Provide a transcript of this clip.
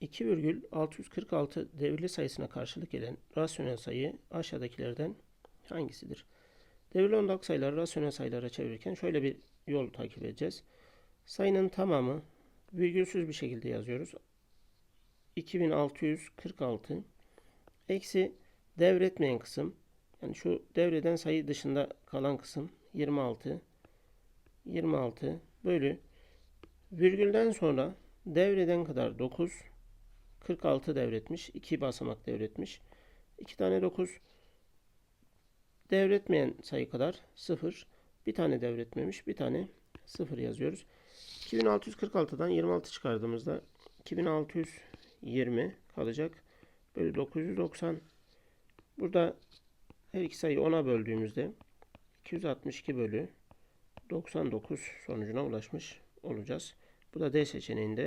2,646 devirli sayısına karşılık gelen rasyonel sayı aşağıdakilerden hangisidir? Devirli ondalık sayıları rasyonel sayılara çevirirken şöyle bir yol takip edeceğiz. Sayının tamamı virgülsüz bir şekilde yazıyoruz. 2646 eksi devretmeyen kısım yani şu devreden sayı dışında kalan kısım 26 26 bölü virgülden sonra devreden kadar 9 46 devretmiş. 2 basamak devretmiş. 2 tane 9 devretmeyen sayı kadar 0. Bir tane devretmemiş. Bir tane 0 yazıyoruz. 2646'dan 26 çıkardığımızda 2620 kalacak. Bölü 990. Burada her iki sayıyı 10'a böldüğümüzde 262 bölü 99 sonucuna ulaşmış olacağız. Bu da D seçeneğinde